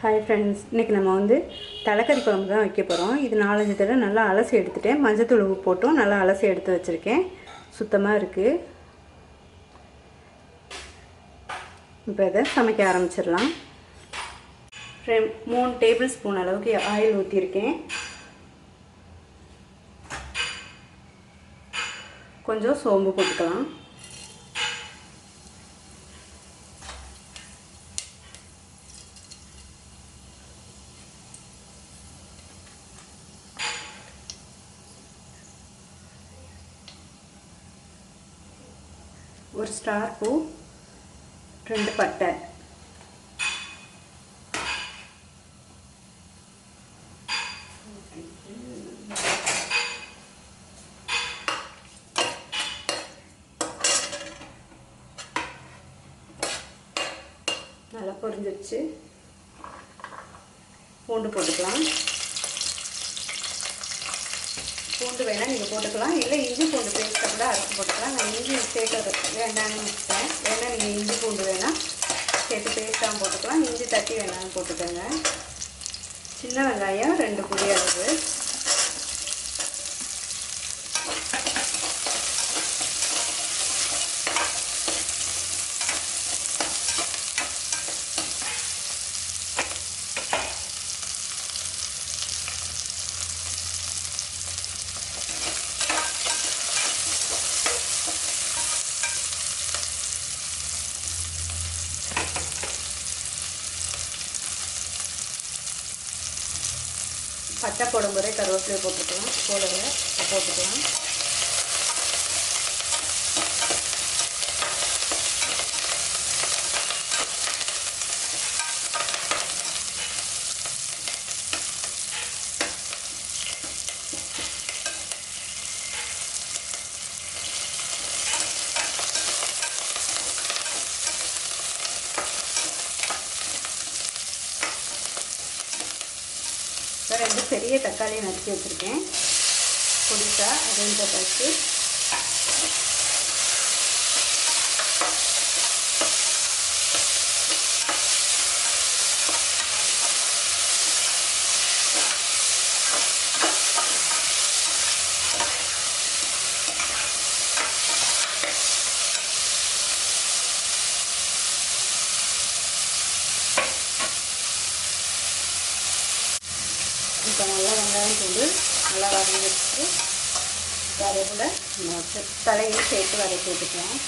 Hi friends இன்றைக்கி நம்ம வந்து தலைக்கறி குழம்பு தான் வைக்க போகிறோம் இது நாலஞ்சு தடவை நல்லா அலசி எடுத்துகிட்டேன் மஞ்சத்தூள் உப்பு போட்டும் நல்லா அலசி எடுத்து வச்சுருக்கேன். சுத்தமாக இருக்குது இப்போ இதை சமைக்க ஆரம்பிச்சிடலாம். ஃப்ரெண்ட் மூணு டேபிள் ஸ்பூன் அளவுக்கு ஆயில் ஊற்றிருக்கேன் கொஞ்சம் சோம்பு போட்டுக்கலாம். ஒரு ஸ்டார் பூ ரெண்டு பட்டை. நல்லா பொரிஞ்சிருச்சு. பூண்டு போட்டுக்கலாம். பூண்டு வேணால் நீங்கள் போட்டுக்கலாம். இல்லை இஞ்சி பூண்டு பேஸ்ட்டை கூட அரைச்சி போட்டுக்கலாம் நான் இஞ்சி சேர்க்கறது வேண்டாம்னு வச்சுட்டேன் வேணால் நீங்கள் இஞ்சி பூண்டு வேணால் சேர்த்து பேஸ்ட்டாக போட்டுக்கலாம். இஞ்சி தட்டி வேணாம்னு போட்டுக்கோங்க. சின்ன வெங்காயம் ரெண்டு புளி அளவு. பட்டை போடும்போதே கருவேப்பிலையை போட்டுக்கலாம் போடுங்க போட்டுக்கலாம் இப்போ ரெண்டு பெரிய தக்காளியை நறுக்கி வச்சுருக்கேன். பொடிசா அதையும் போட்டாச்சு இப்போ நல்லா வெங்காயம் தூண்டு நல்லா வதங்கி வச்சுட்டு கருவேப்பில நம்ம சே- தலையும் சேர்த்து வதக்கி விட்டுக்கலாம்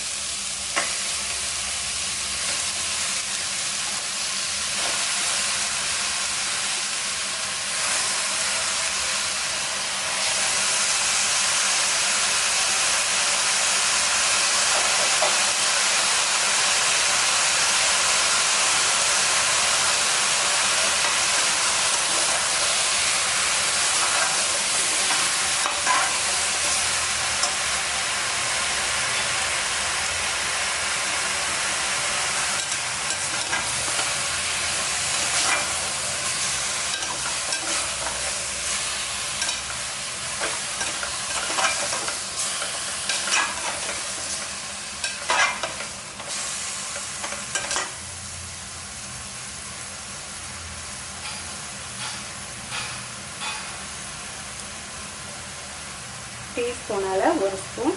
டீஸ்பூனால் ஒரு ஸ்பூன்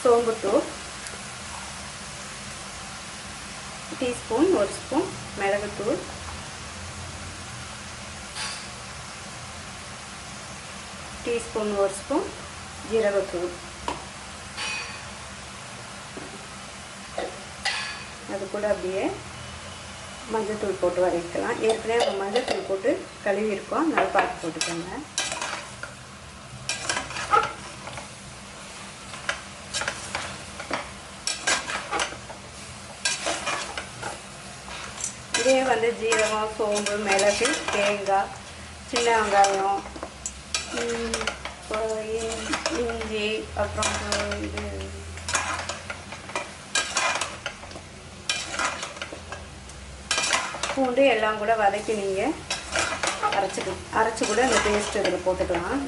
சோம்புத்தூள் டீஸ்பூன் ஒரு ஸ்பூன் மிளகுத்தூள் டீஸ்பூன் ஒரு ஸ்பூன் ஜீரகத்தூள் அது கூட அப்படியே மஞ்சத்தூள் போட்டு வரைக்கலாம் ஏற்கனவே மஞ்சள் தூள் போட்டு கழுவி இருக்கோம் நல்லா பார்த்து போட்டுக்கோங்க. இதே வந்து ஜீரகம் சோம்பு மிளகு தேங்காய் சின்ன வெங்காயம் இஞ்சி அப்புறம் இது பூண்டு எல்லாம் கூட வதக்கி நீங்கள் அரைச்சி அரைச்சி கூட இந்த பேஸ்ட் இதில் போட்டுக்கலாம்.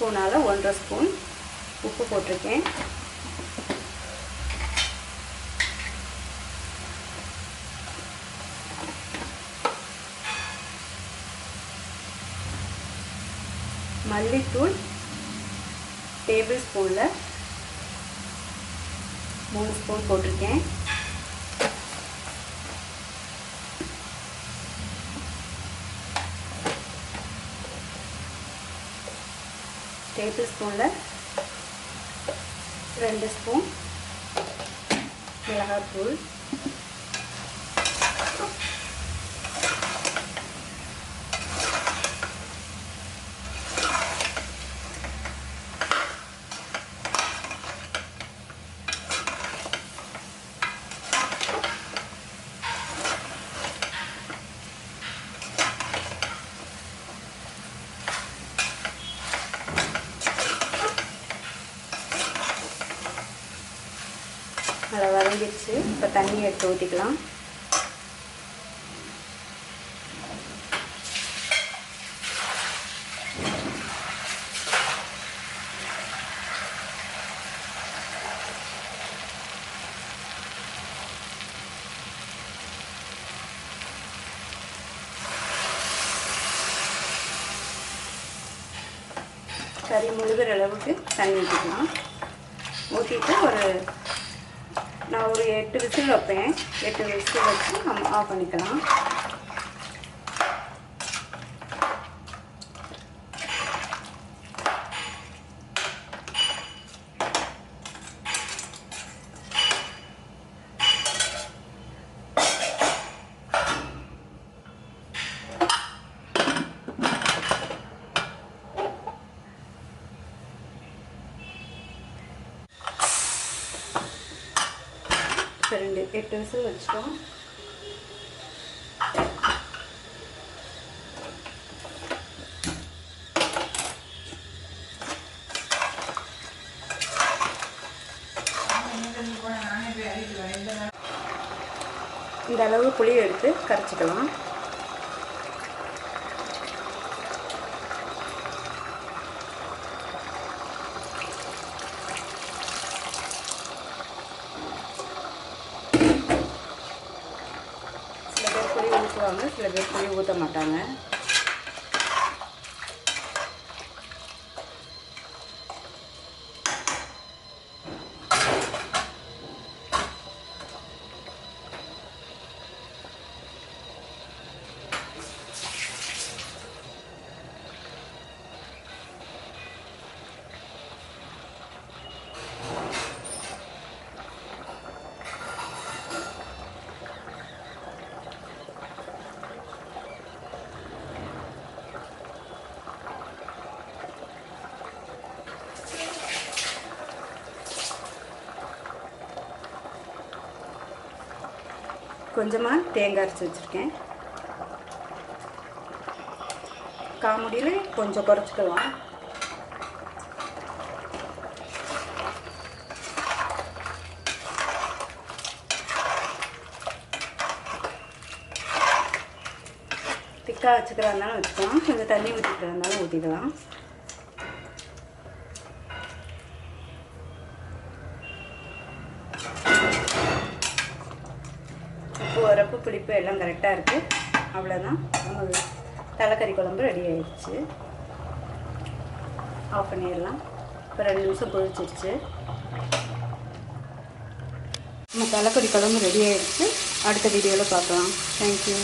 ஸ்பூனால் ஒன்றரை ஸ்பூன் உப்பு போட்டிருக்கேன். மல்லித்தூள் டேபிள் ஸ்பூனில் மூணு ஸ்பூன் போட்டிருக்கேன். டேபிள் ஸ்பூனில் ரெண்டு ஸ்பூன் மிளகாத்தூள். நல்லா வதங்கிடுச்சு. இப்போ தண்ணி எடுத்து ஊற்றிக்கலாம் கறி முழுகிற அளவுக்கு தண்ணி ஊற்றிக்கலாம் ஊற்றிட்டு ஒரு நான் ஒரு எட்டு விசில் வைப்பேன். எட்டு விசில் வச்சு நம்ம ஆஃப் பண்ணிக்கலாம் இப்போ ரெண்டு எட்டு விசில் வச்சிட்டோம் இந்த அளவு புளியை எடுத்து கரைச்சிக்கலாம் சில பேர் வந்து சில பேர் புளி ஊற்ற மாட்டாங்க. கொஞ்சமாக தேங்காய் அரைச்சி வச்சுருக்கேன். காமெடியில் கொஞ்சம் குறைச்சிக்கலாம். திக்காக வச்சுக்கிறதுனால வச்சுக்கலாம். கொஞ்சம் தண்ணி ஊற்றிக்கிறதுனால ஊற்றிக்கலாம் உப்பு உரப்பு எல்லாம் கரெக்டாக இருக்குது அவ்வளோதான் நம்ம தலைக்கறி குழம்பு ரெடி ஆயிடுச்சு. ஆஃப் பண்ணிடலாம் இப்போ ரெண்டு நிமிஷம் பொழிச்சிருச்சு நம்ம தலைக்கறி குழம்பு ரெடி ஆயிடுச்சு. அடுத்த வீடியோவில் பார்க்கலாம். தேங்க்யூ